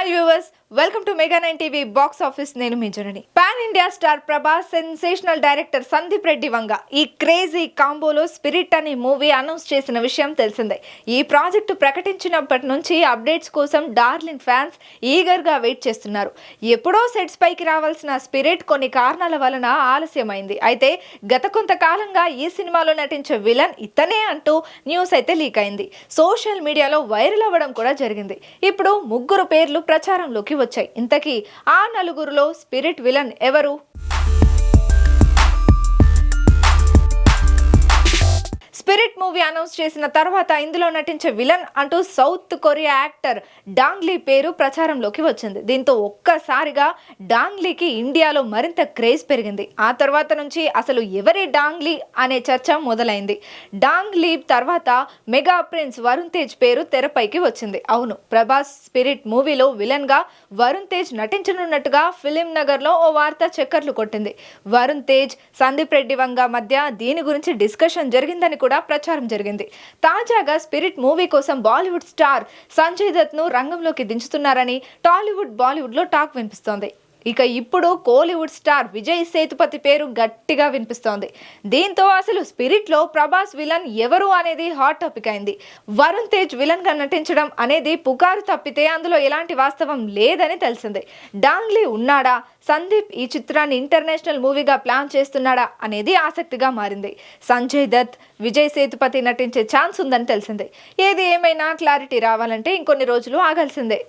Hi viewers, welcome to mega nine TV box office. నేను మీ pan India star Prabhas sensational director Sandeep Reddy Vanga. ఈ crazy కాంబోలో spirit అనే movie announce చేసిన విషయం తెలిసిందే. ఈ ప్రాజెక్టు ప్రకటించినప్పటి నుంచి అప్డేట్స్ కోసం డార్లింగ్ ఫ్యాన్స్ ఈగర్గా వెయిట్ చేస్తున్నారు. ఎప్పుడో సెట్స్ పైకి రావాల్సిన స్పిరిట్ కొన్ని కారణాల వలన ఆలస్యమైంది. అయితే గత కొంతకాలంగా ఈ సినిమాలో నటించే విలన్ ఇతనే అంటూ న్యూస్ అయితే లీక్ అయింది. సోషల్ మీడియాలో వైరల్ అవ్వడం కూడా జరిగింది. ఇప్పుడు ముగ్గురు పేర్లు ప్రచారంలోకి వచ్చాయి. ఇంతకీ ఆ నలుగురులో స్పిరిట్ విలన్ ఎవరు? మూవీ అనౌన్స్ చేసిన తర్వాత ఇందులో నటించే విలన్ అంటూ సౌత్ కొరియా యాక్టర్ డాంగ్లీ పేరు ప్రచారంలోకి వచ్చింది. దీంతో ఒక్కసారిగా డాంగ్లీకి ఇండియాలో మరింత క్రేజ్ పెరిగింది. ఆ తర్వాత నుంచి అసలు ఎవరి డాంగ్లీ అనే చర్చ మొదలైంది. డాంగ్లీ తర్వాత మెగా ప్రిన్స్ వరుణ్ తేజ్ పేరు తెరపైకి వచ్చింది. అవును ప్రభాస్ స్పిరిట్ మూవీలో విలన్గా వరుణ్ తేజ్ నటించనున్నట్టుగా ఫిలిం నగర్లో ఓ వార్త చక్కర్లు కొట్టింది. వరుణ్ తేజ్ సందీప్ రెడ్డి వంగ మధ్య దీని గురించి డిస్కషన్ జరిగిందని కూడా ప్రచారం జరిగింది. తాజాగా స్పిరిట్ మూవీ కోసం బాలీవుడ్ స్టార్ సంజయ్ దత్ను రంగంలోకి దించుతున్నారని టాలీవుడ్ బాలీవుడ్లో టాక్ వినిపిస్తోంది. ఇక ఇప్పుడు కోలీవుడ్ స్టార్ విజయ్ సేతుపతి పేరు గట్టిగా వినిపిస్తోంది. దీంతో అసలు స్పిరిట్లో ప్రభాస్ విలన్ ఎవరు అనేది హాట్ టాపిక్ అయింది. వరుణ్ తేజ్ విలన్గా నటించడం అనేది పుకారు తప్పితే అందులో ఎలాంటి వాస్తవం లేదని తెలిసింది. డాంగ్లీ ఉన్నాడా? సందీప్ ఈ చిత్రాన్ని ఇంటర్నేషనల్ మూవీగా ప్లాన్ చేస్తున్నాడా? అనేది ఆసక్తిగా మారింది. సంజయ్ దత్ విజయ్ సేతుపతి నటించే ఛాన్స్ ఉందని తెలిసింది. ఏది ఏమైనా క్లారిటీ రావాలంటే ఇంకొన్ని రోజులు ఆగాల్సిందే.